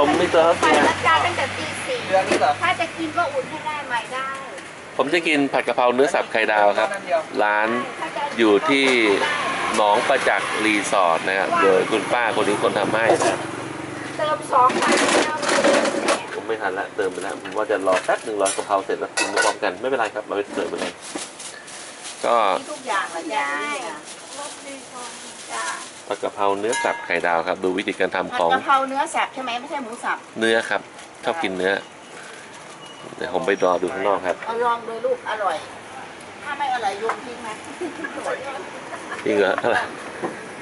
ผมไม่เจอครับไปรักจานตั้งแต่ตีสี่เดือนนี้เหรอถ้าจะกินก็อุ่นให้ได้ใหม่ได้ผมจะกินผัดกะเพราเนื้อสับไข่ดาวครับ ร้านถ้าจะอยู่ที่หนองประจักษ์รีสอร์ทนะครับโดยคุณป้าคนนี้คนทำให้นะครับเติมสองพันแล้วผมไม่ทันละเติมไปแล้วผมว่าจะรอแป๊บหนึ่งรอกะเพราเสร็จแล้วกินพร้อมกันไม่เป็นไรครับเราไปเสิร์ฟไปเลยก็มีทุกอย่างเลยจ้ารสดีก่อนจ้า ผัดกะเพราเนื้อสับไข่ดาวครับ ดูวิธีการทำผัขดองกะเพราเนื้อสับใช่ไหมไม่ใช่หมูสับเนื้อครับ ชอบกินเนื้อ เดี๋ยวผมไปรอดูข้างนอกครับเอาลองดูลูกอร่อย ถ้าไม่อร่อยโยนทิ้งนะจริงเหรออะไร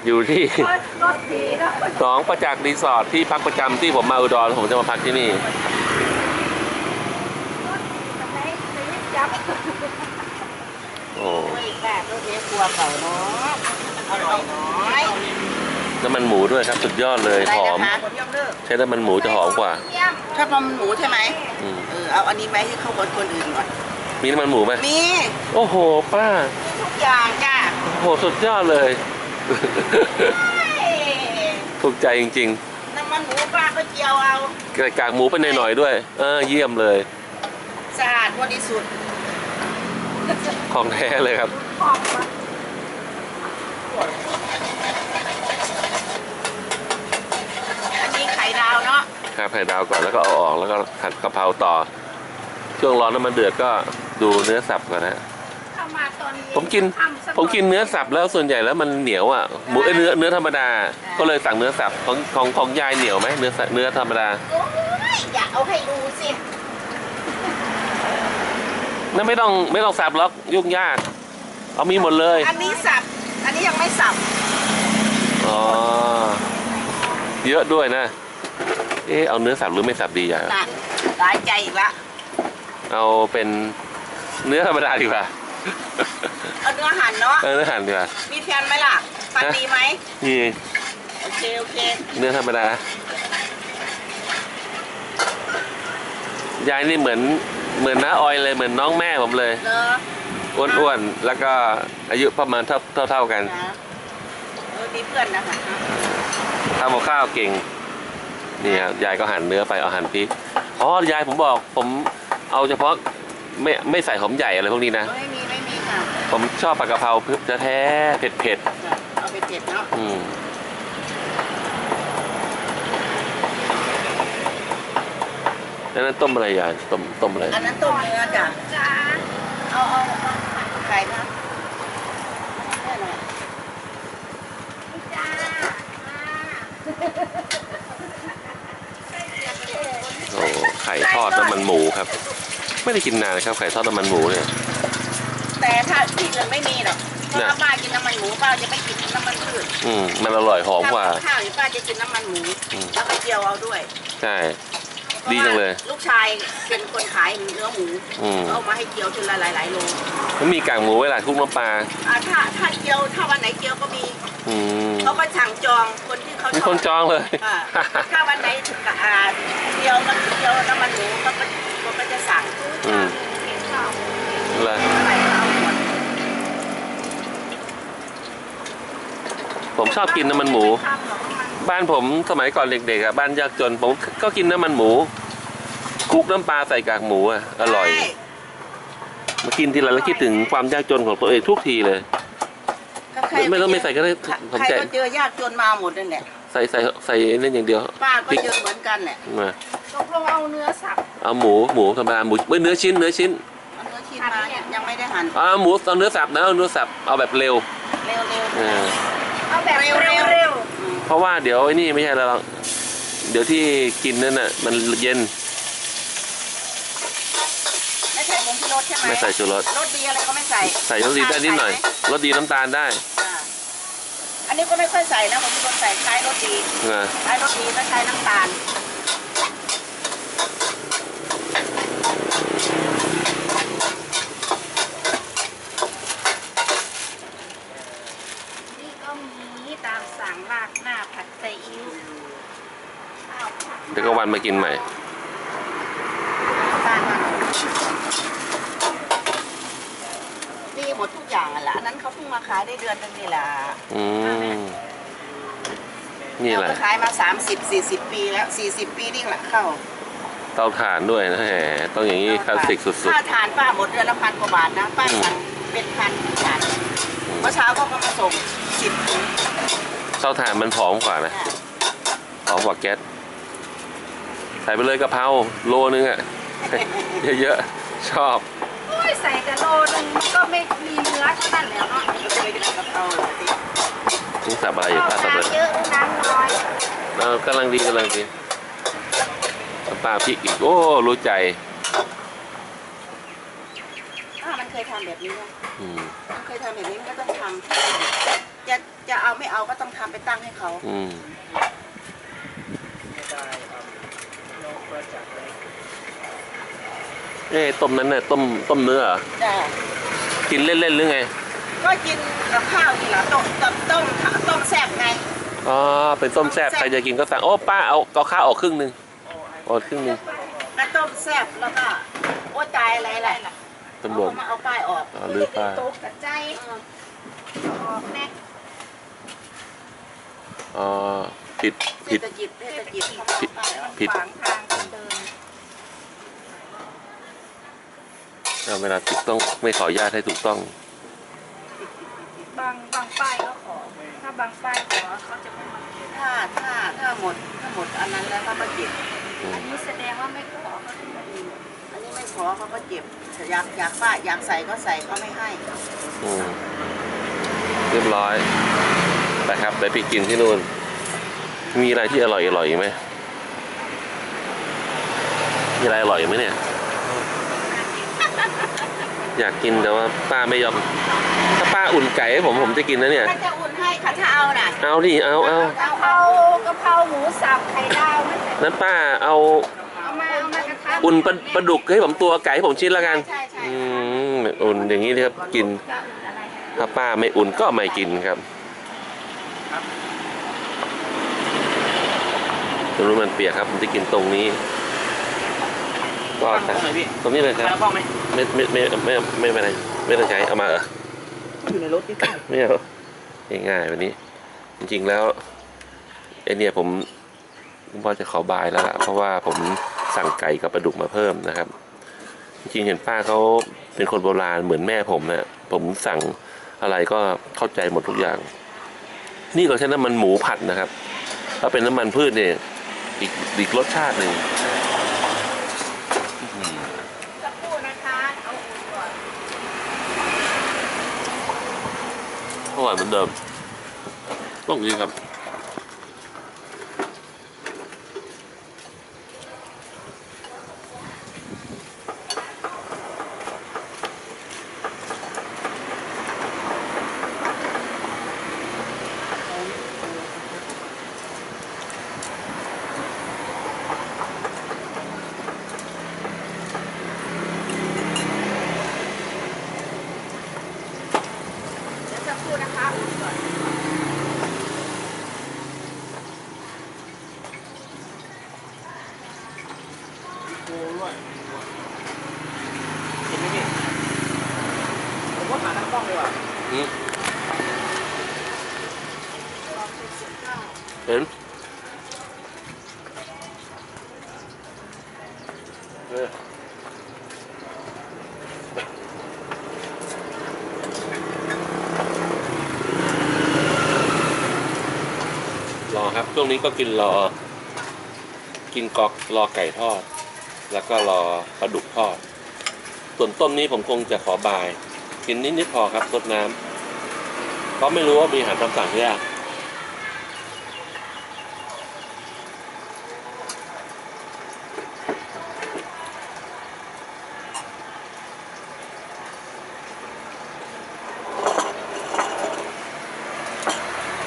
อยู่ที่รสดีนะหนองประจักษ์รีสอร์ทที่พักประจำที่ผมมาอุดรผมจะมาพักที่นี่ ไม่ไม่จับโอ้โอ้ยแบบรสเนี้ยกลัวเก่าเนาะอร่อยน้อย น้ำมันหมูด้วยครับสุดยอดเลยหอม ใช้น้ำมันหมูจะหอมกว่าชอบนมหมูใช่ไหมอืม เออเอาอันนี้ไหมให้เข้ากับคนอื่นก่อนมีน้ำมันหมูไหมมีโอ้โห ป้า ทุกอย่างจ้าโอ้โหสุดยอดเลย ถูกใจจริง น้ำมันหมูป้าก็เจียวเอาๆใส่กากหมูไปหน่อยๆด้วย เออเยี่ยมเลย สะอาดบริสุทธิ์ของแท้เลยครับหอมมากอันนี้ไข่ดาวเนาะครับไข่ดาวก่อนแล้วก็เอาออกแล้วก็ผัดกะเพราต่อ ช่วงร้อนน้ำมันเดือดก็ดูเนื้อสับก่อนนะถ้ามาตอนเย็นผมกินทำสัผมกินเนื้อสับแล้วส่วนใหญ่แล้วมันเหนียวอะหมูเอ้ยเนื้อเนื้อธรรมดา ก็เลยสั่งเนื้อสับของของของยายเหนียวไหมเนื้อสับเนื้อธรรมดาโอ้ยอย่าเอาให้ดูสินั่นไม่ต้องไม่ต้องสับหรอกยุ่งยาก เอามีหมดเลย อันนี้สับ อันนี้ยังไม่สับ อ๋อ เยอะด้วยนะ เอะเอาเนื้อสับหรือไม่สับดีอะน่ะหลายใจอีกละเอาเป็นเนื้อธรรมดาดีกว่าเอาเนื้อหั่นเนาะ เออเนื้อหั่นดีกว่า มีแฟนไหมล่ะฟันดีไหม นี่ โอเค โอเค เนื้อธรรมดายายนี่เหมือนเหมือนน้าออยเลยเหมือนน้องแม่ผมเลยเนอะอ้วนๆแล้วก็อายุประมาณเท่าเท่าเท่ากันนะเออมีเพื่อนนะคะ ทำกับข้าวเก่ง นี่ครับยายก็หั่นเนื้อไปเอาหั่นพริกอ๋อยายผมบอกผมเอาเฉพาะไม่ไม่ใส่หอมใหญ่อะไรพวกนี้นะ ไม่มีไม่มีค่ะผมชอบผัดกะเพราจะแท้ๆเผ็ดเผ็ดเอาไปเผ็ดเนาะๆอืมแล้วนั้นต้มอะไรยายต้มต้มอะไรอันนั้นต้มเนื้อจ้ะจ้าเอาเอาเอาไก่นะแค่หน่อยจ้า โอ้ไข่ทอดน้ำมันหมูครับ ไม่ได้กินนานนะครับ ไข่ทอดน้ำมันหมูเนี่ย แต่ถ้าที่อื่นไม่มีหรอกเพราะน่ะว่าป้ากินน้ำมันหมูป้าจะไม่กินน้ำมันพืชอืมมันอร่อยหอมกว่าถ้ข้าวเนี่ยป้าจะกินน้ำมันหมูอืมแล้วก็เจียวเอาด้วย ใช่ ดีจังเลยพราะว่าลูกชายเป็นคนขายเนื้อหมูอืมเอามาให้เจียวทีละหลายๆโลแล้วมีกากหมูไว้ล่ะคลุกน้ำปลาอ่าถ้าถ้าเจียวถ้าวันไหนเจียวก็มี อืมเขาก็สั่งจองคนที่เขามีชอบคนจองเลย อ่าถ้าวันไหนถึงกับอ่าเจียวมันเจียวน้ำมันหมูเขาก็เขาก็จะสั่งอืมเลยเท่าไหร่เอาหมดผมชอบกินน้ำมันหมูบ้านผมสมัยก่อนเด็กๆอะบ้านยากจนผมก็กินน้ำมันหมูคลุกน้ำปลาใส่กากหมูอะอร่อย ใช่มากินทีไรแล้วคิดถึงความยากจนของตัวเองทุกทีเลยก็ ใครไม่ต้องไม่ใส่ก็ได้ผมใครใจก็เจอยากจนมาหมดนั่นแหละใส่ใส่ใส่นั่นอย่างเดียวป้าก็พริกเจอเหมือนกันแหละมาตกลงเอาเนื้อสับเอาหมูหมูธรรมดาหมูเอ้ยเนื้อชิ้นเนื้อชิ้นเอาเนื้อชิ้นมาเนี่ยยังไม่ได้หั่นเอาหมูเอาเนื้อสับนะเอาเนื้อสับเอาแบบเร็วเร็วเร็วเออเอาแบบเร็วเร็วเร็วเพราะว่าเดี๋ยวไอ้นี่ไม่ใช่แล้วหรอกเดี๋ยวที่กินนั่นน่ะมันเย็นไม่ใส่ผงชูรสใช่ไหมไม่ใส่ชูรสรสดีอะไรก็ไม่ใส่ใส่รสดีได้นิดหน่อยรสดีน้ำตาลได้อ่าอั นนี้ก็ไม่ค่อยใส่นะผงชูรสใส่ใช้รสดีนะใช้รสดีแล้วใช้น้ำตาลนี่ก็มีตามสั่งรากหน้าผัดซีอิ๊วข้าวผัดเดี๋ยวก็วันมากินใหม่ บ้านมันดี หมดทุกอย่างอะละอันนั้นเขาเพิ่งมาขายได้เดือนนึงนี่แหละอืมนี่แหละเราก็ขายมาสามสิบสี่สิบปีแล้วสี่สิบปีนี่แหละเข้าเตาถ่านด้วยนะแหมต้องอย่างนี้คลาสสิกสุด ค่าทานป้าหมดเดือนละพันกว่าบาทนะป้าสั่งเป็นพันจานเมื่อเช้าก็มาส่งสิบถุงๆเตาถ่านมันผอมกว่านะค่ะผอมกว่าแก๊สใส่ไปเลยกะเพราโลนึงอะ เยอะๆ ชอบโอ้ ยใส่แต่โลนึงก็ไม่มีเนื้อเท่านั้นแล้วเนาะนี่สับอะไรอยู่ป้าสับเลยน้ำเยอะน้ำน้อยเออกำลังดีกำลังดีป้าพริกอีกโอ้รู้ใจอ่ามันเคยทำแบบนี้นะมันเคยทำแบบนี้มันก็ต้องทำจะจะเอาไม่เอาก็ต้องทำไปตั้งให้เขาอืม เอ๊ะต้มนั้นน่ะต้มต้มเนื้อเหรอจ้ะกินเล่นๆหรือไงก็กินกับข้าวนี่แหละต้มต้มต้มต้มแซ่บไง อ๋อเป็นต้มแซ่บแซ่บ ใครจะกินก็สั่งโอ้ป้าเอาเอาข้าวออกครึ่งหนึ่งออกครึ่งหนึ่งก็ต้มแซ่บแล้วก็โอ้ตายอะไรแหละตำรวจ เอามาเอาป้ายออกอ๋อลือป้าตกกระใจออกแน่อ๋อผิดเทผิด ศกิจเทศกิจเขามาเอาป้ายออกผิด ขวางทางคนเดิน เอาเวลาผิดต้องไม่ขออนุญาตให้ถูกต้อง บางบางป้ายก็ขอ ถ้าบางป้ายขอเขาจะไม่มาเก็บถ้าถ้าถ้าหมดถ้าหมดอันนั้นแล้วเขาก็เก็บอันนี้แสดงว่าไม่ขอเขาถึงมาดูอันนี้ไม่ขอเขาก็เก็บอยากอยากป้าอยากใส่ก็ใส่เขาไม่ให้อืมเรียบร้อยไปครับไปไปกินที่นู่น มีอะไรที่อร่อยอร่อยอีกไหมมีอะไรอร่อยไหมเนี่ย อยากกินแต่ว่าป้าไม่ยอม ถ้าป้าอุ่นไก่ให้ผมผมจะกินนะเนี่ย ถ้าจะอุ่นให้ค่ะถ้าเอาน่ะเอาดิเอาเอากะเพรากะเพราหมูสับไข่ดาวไม่ใส่นั้นป้าเอาเอามาเอามากระทะอุ่นปลาปลาดุกให้ผมตัวไก่ให้ผมชิ้นละกัน ใช่ใช่อืมอุ่นอย่างนี้นะครับกิน จะอุ่นอะไรถ้าป้าไม่อุ่นก็ไม่กินครับตรงนู้นมันเปียกครับผมจะกินตรงนี้ ก็ฟังผมหน่อยพี่ตรงนี้เลยครับมาแล้วกล้องไหมไม่ไม่ไม่ไม่ไม่เป็นไรไม่ต้องใช้เอามาเหรออยู่ในรถนี่ไม่เอาง่ายๆวันนี้ จริง ๆ แล้วไอเนี่ยผมคุณพ่อจะขอบายแล้วล่ะเพราะว่าผมสั่งไก่กับปลาดุกมาเพิ่มนะครับ จริงๆเห็นป้าเขาเป็นคนโบราณเหมือนแม่ผมนะผมสั่งอะไรก็เข้าใจหมดทุกอย่าง นี่ก็ใช้น้ำมันหมูผัดนะครับถ้าเป็นน้ำมันพืชเนี่ยอีกอีกรสชาติหนึ่งอื้อหือ สักครู่นะคะเอาอุ่นก่อน อร่อยเหมื ดูนะคะอุ่นก่อน โอ้ด้วยเห็นไหมพี่ผมว่าหาทางกล้องดีกว่า อืมเห็นเออ ครับ ช่วงนี้ก็กินรอ กินกอกรอไก่ทอด แล้วก็รอปลาดุกทอด ส่วนต้มนี้ผมคงจะขอบาย กินนิดนิดๆพอครับรดน้ำเพราะไม่รู้ว่ามีอาหารตามสั่งยัง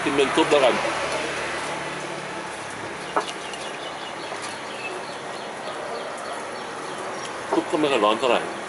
กินเป็นซุปแล้วกัน ซุปก็ไม่ค่อย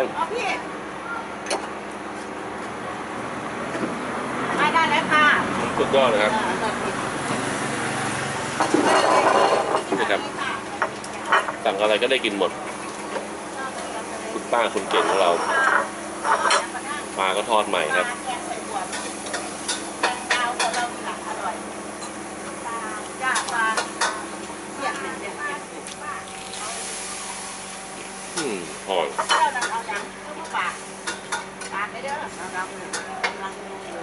ร้อนเท่าไหร่อ๋อพี่ไม่ได้แล้วค่ะสุดยอดเลยครับนี่ครับ สั่งอะไรก็ได้กินหมด คุณป้าคนเก่งของเราปลาก็ทอดใหม่ครับแกงใส่บวบแกงดาวของเราหลักอร่อย เด้อเอาดังกำลังดูอยู่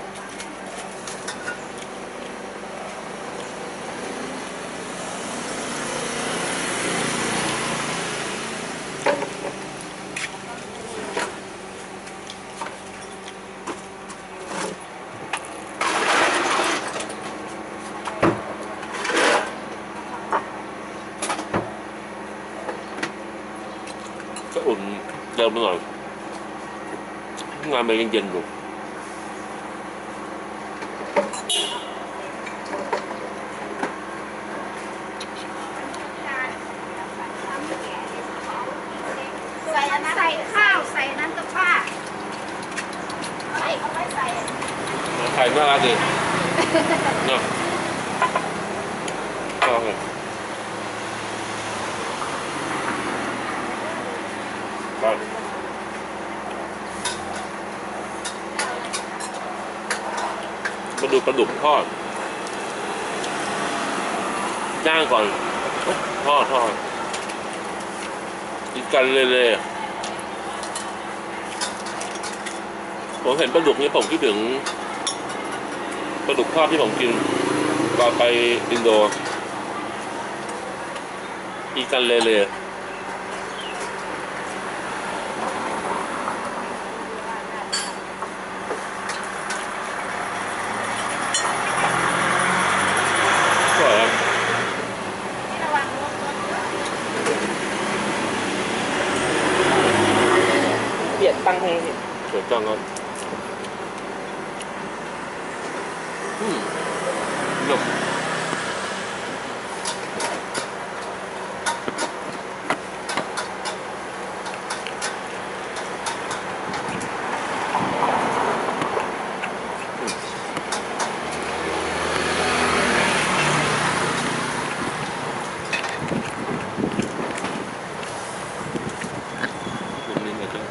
ก็อุ่นเดิมไปหน่อย งานมันยังเย็นอยู่ ใส่อันนั้นใส่ข้าวใส่นั้นกับป้า ใส่เขาไม่ใส่ ไข่น่ารักดีเนาะชอบเลยไป มาดูปลาดุกทอดย่างก่อนทอดทอดอีกกันเลยเลยผมเห็นปลาดุกนี้ผมคิดถึงปลาดุกทอดที่ผมกินตอนไปอินโดอีกกันเลยเลยอร่อยครับ ระวังรถรถ เปลี่ยน ตั้งให้เห็นสวยจังครับอืมเนอะนิ่มๆเลยจ้ะ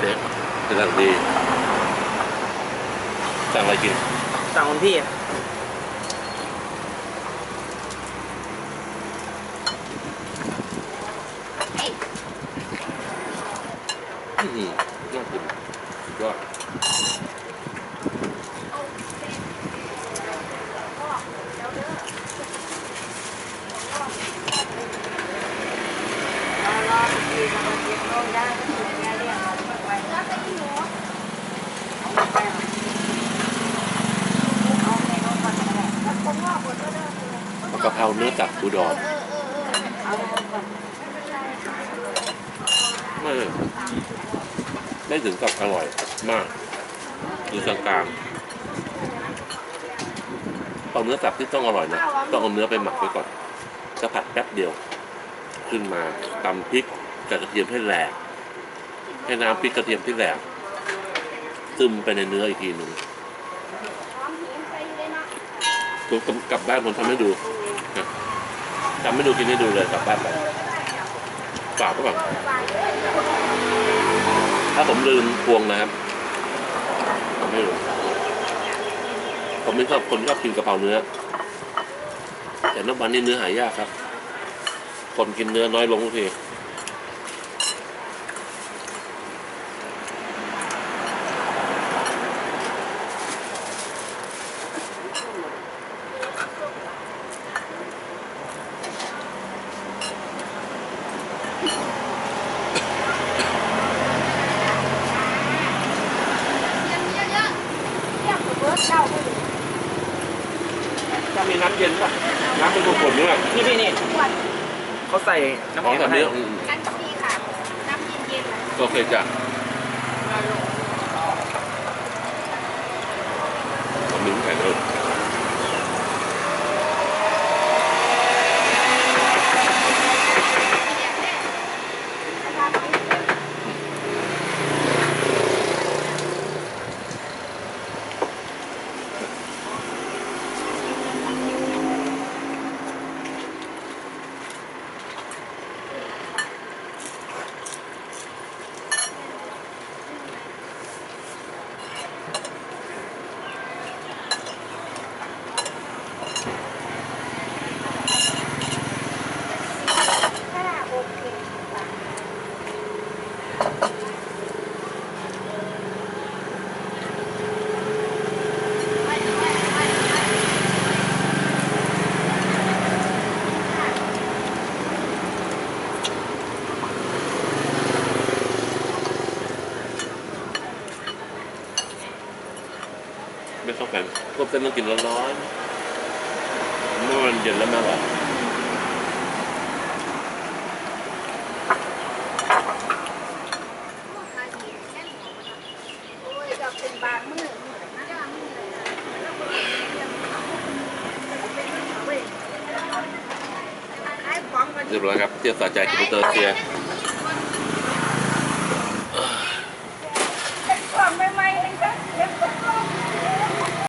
เด็ กกำลังดีสั่งอะไรกินสั่งคนพี่อะอืมยอดกินยอดรอรอดีมาเก็บลงได้ก็ถึงแกเก่อนก็ได้ถ้ากหมดก็ได้เลยกะเพราเนื้อตับอุดรเออเออเออเอากไม่ไม่ถึงกับอร่อยมากอยู่กลางๆเอาเนื้อตับที่ต้องอร่อยนะต้องเอาเนื้อไปหมักไว้ก่อนจะผัดแป๊บเดียว ขึ้นมาตำพริกกับกระเทียมให้แหลก ให้น้ำพริกกระเทียมที่แหลกซึมไปในเนื้ออีกทีหนึ่งผมกลับบ้านผมทำให้ดูทำให้ดูกินให้ดูเลยกลับบ้านไปฝากไว้ก่อนถ้าผมลืมพวงนะครับผมไม่รู้ผมไม่ชอบคนชอบกินกระเพราเนื้อ แต่น้ำมันนี่เนื้อหายากครับ คนกินเนื้อน้อยลงทุกทีถ้ามีน้ำเย็นป่ะ น้ำเป็นขวดๆนี่แหละ นี่พี่นี่เขาใส่ น้ำของแข็งแบบมาให้นี้อืมกันก็มีค่ะน้ำเย็นๆนะโอเคจ้ะ ไม่เข้แกันพวกเส้นต้องกินร้อนๆเมื่อมันเย็นแล้วแม่หรอเรียบร้อยครับเตรียมสะใจคอมพิวเตอร์เตีย